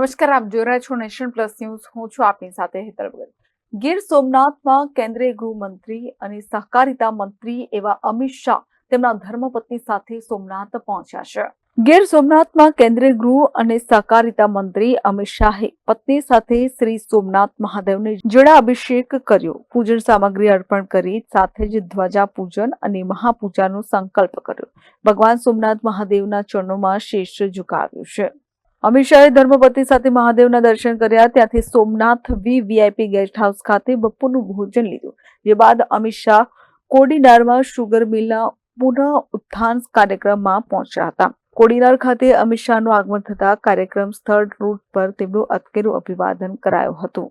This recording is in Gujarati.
નમસ્કાર, આપ જોઈ રહ્યા છો નેશન પ્લસ ન્યૂઝ. હું છું આપની સાથે હેતર ભગત. ગીર સોમનાથમાં કેન્દ્રીય ગૃહમંત્રી અને સહકારિતા મંત્રી એવા અમિત શાહ તેમના ધર્મપત્ની સાથે સોમનાથ પહોંચ્યા છે. ગીર સોમનાથમાં કેન્દ્રીય ગૃહ અને સહકારિતા મંત્રી અમિત શાહે પત્ની સાથે શ્રી સોમનાથ મહાદેવને જળાભિષેક કર્યો. પૂજન સામગ્રી અર્પણ કરી, સાથે જ ધ્વજા પૂજન અને મહાપૂજાનો સંકલ્પ કર્યો. ભગવાન સોમનાથ મહાદેવના ચરણોમાં શેષ ઝુકાવ્યું છે. અમિત શાહે ધર્મપત્ની સાથે મહાદેવના દર્શન કર્યા. ત્યાંથી Somnath V VIP guest house ખાતે બપોરનું ભોજન લીધું. જે બાદ અમિત શાહ કોડીનારમાં શુગર મિલના પુનઃ ઉત્થાન કાર્યક્રમમાં પહોંચ્યા હતા. કોડીનાર ખાતે અમિત શાહનું આગમન થતા કાર્યક્રમ સ્થળ રૂટ પર તેમનું અતકેરું અભિવાદન કરાયું હતું.